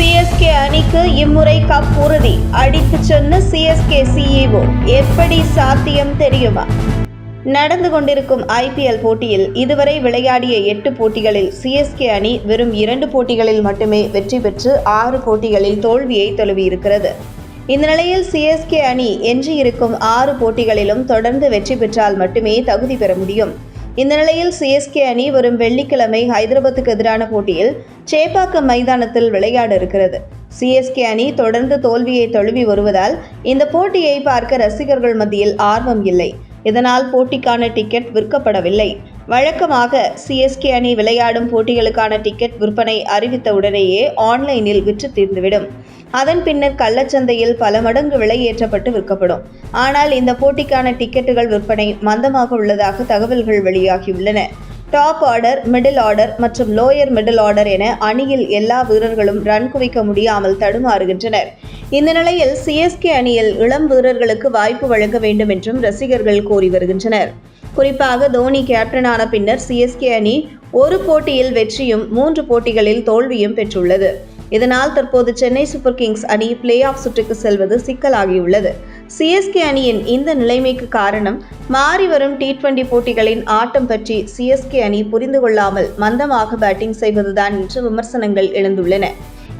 CSK அணிக்கு இம்முறை cup உறுதி. அடித்துச் சொன்ன சிஎஸ்கே சிஇஓ எப்படி சாத்தியம் தெரியுமா? நடந்து கொண்டிருக்கும் ஐபிஎல் போட்டியில் இதுவரை விளையாடிய எட்டு போட்டிகளில் சிஎஸ்கே அணி வெறும் இரண்டு போட்டிகளில் மட்டுமே வெற்றி பெற்று ஆறு போட்டிகளில் தோல்வியை தொழுவியிருக்கிறது. இந்த நிலையில் சிஎஸ்கே அணி எஞ்சியிருக்கும் ஆறு போட்டிகளிலும் தொடர்ந்து வெற்றி பெற்றால் மட்டுமே தகுதி பெற முடியும். இந்த நிலையில் சிஎஸ்கே அணி வரும் வெள்ளிக்கிழமை ஹைதராபாத்துக்கு எதிரான போட்டியில் சேப்பாக்கம் மைதானத்தில் விளையாட இருக்கிறது. சிஎஸ்கே அணி தொடர்ந்து தோல்வியை தழுவி வருவதால் இந்த போட்டியை பார்க்க ரசிகர்கள் மத்தியில் ஆர்வம் இல்லை. இதனால் போட்டிக்கான டிக்கெட் விற்கப்படவில்லை. வழக்கமாக சிஎஸ்கே அணி விளையாடும் போட்டிகளுக்கான டிக்கெட் விற்பனை அறிவித்த உடனேயே ஆன்லைனில் விற்று தீர்ந்துவிடும். அதன் பின்னர் கள்ளச்சந்தையில் பல மடங்கு விலை ஏற்றப்பட்டு விற்கப்படும். ஆனால் இந்த போட்டிக்கான டிக்கெட்டுகள் விற்பனை மந்தமாக உள்ளதாக தகவல்கள் வெளியாகியுள்ளன. டாப் ஆர்டர் மிடில் ஆர்டர் மற்றும் லோயர் மிடில் ஆர்டர் என அணியில் எல்லா வீரர்களும் ரன் குவிக்க முடியாமல் தடுமாறுகின்றனர். இந்த நிலையில் சிஎஸ்கே அணியில் இளம் வீரர்களுக்கு வாய்ப்பு வழங்க வேண்டும் என்றும் ரசிகர்கள் கோரி வருகின்றனர். குறிப்பாக தோனி கேப்டனான பின்னர் சிஎஸ்கே அணி ஒரு போட்டியில் வெற்றியும் மூன்று போட்டிகளில் தோல்வியும் பெற்றுள்ளது. இதனால் தற்போது சென்னை சூப்பர் கிங்ஸ் அணி பிளே ஆஃப் சுற்றுக்கு செல்வது சிக்கலாகியுள்ளது. சிஎஸ்கே அணியின் இந்த நிலைமைக்கு காரணம் மாறி வரும் டி டுவெண்டி போட்டிகளின் ஆட்டம் பற்றி சிஎஸ்கே அணி புரிந்து கொள்ளாமல் மந்தமாக பேட்டிங் செய்வதுதான் என்று விமர்சனங்கள் எழுந்துள்ளன.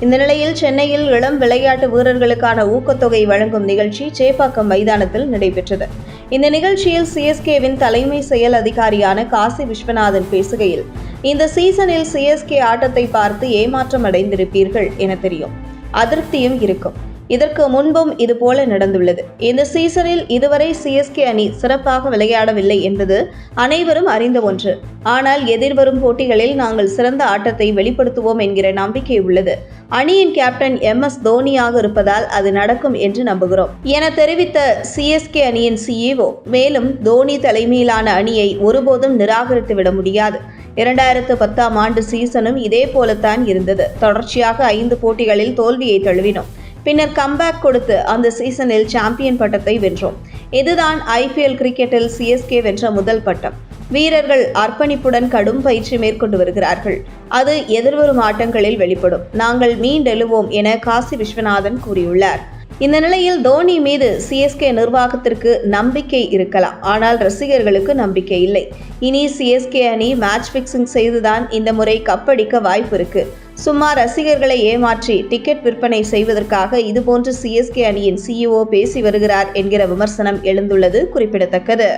இந்த நிலையில் சென்னையில் இளம் விளையாட்டு வீரர்களுக்கான ஊக்கத்தொகை வழங்கும் நிகழ்ச்சி சேப்பாக்கம் மைதானத்தில் நடைபெற்றது. இந்த நிகழ்ச்சியில் சிஎஸ்கேவின் தலைமை செயல் அதிகாரியான காசி விஸ்வநாதன் பேசுகையில் இந்த சீசனில் சிஎஸ்கே ஆட்டத்தை பார்த்து ஏமாற்றம் அடைந்திருப்பீர்கள் என தெரியும். அதிருப்தியும் இருக்கும். இதற்கு முன்பும் இதுபோல நடந்துள்ளது. இந்த சீசனில் இதுவரை சிஎஸ்கே அணி சிறப்பாக விளையாடவில்லை என்பது அனைவரும் அறிந்த ஒன்று. ஆனால் எதிர்வரும் போட்டிகளில் நாங்கள் சிறந்த ஆட்டத்தை வெளிப்படுத்துவோம் என்கிற நம்பிக்கை உள்ளது. அணியின் கேப்டன் எம். எஸ். தோனியாக இருப்பதால் அது நடக்கும் என்று நம்புகிறோம். என தெரிவித்த சிஎஸ்கே அணியின் சிஇஓ மேலும் தோனி தலைமையிலான அணியை ஒருபோதும் நிராகரித்து விட முடியாது. இரண்டாயிரத்து பத்தாம் ஆண்டு சீசனும் இதே போலத்தான் இருந்தது. தொடர்ச்சியாக ஐந்து போட்டிகளில் தோல்வியை தழுவினோம். பின்னர் கம்பேக் கொடுத்து அந்த சீசனில் சாம்பியன் பட்டத்தை வென்றோம். இதுதான் ஐபிஎல் கிரிக்கெட்டில் சிஎஸ்கே வென்ற முதல் பட்டம். வீரர்கள் அர்ப்பணிப்புடன் கடும் பயிற்சி மேற்கொண்டு வருகிறார்கள். அது எதிர்வரும் ஆட்டங்களில் வெளிப்படும். நாங்கள் மீண்டெழுவோம் என காசி விஸ்வநாதன் கூறியுள்ளார். இந்த நிலையில் தோனி மீது சிஎஸ்கே நிர்வாகத்திற்கு நம்பிக்கை இருக்கலாம். ஆனால் ரசிகர்களுக்கு நம்பிக்கை இல்லை. இனி சிஎஸ்கே அணி மேட்ச் பிக்சிங் செய்துதான் இந்த முறை கப்படிக்க வாய்ப்பு இருக்கு. சும்மா ரசிகர்களை ஏமாற்றி டிக்கெட் விற்பனை செய்வதற்காக இதுபோன்று சிஎஸ்கே அணியின் சிஇஓ பேசி வருகிறார் என்கிற விமர்சனம் எழுந்துள்ளது குறிப்பிடத்தக்கது.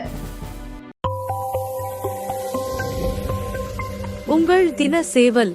உங்கள் தின சேவல்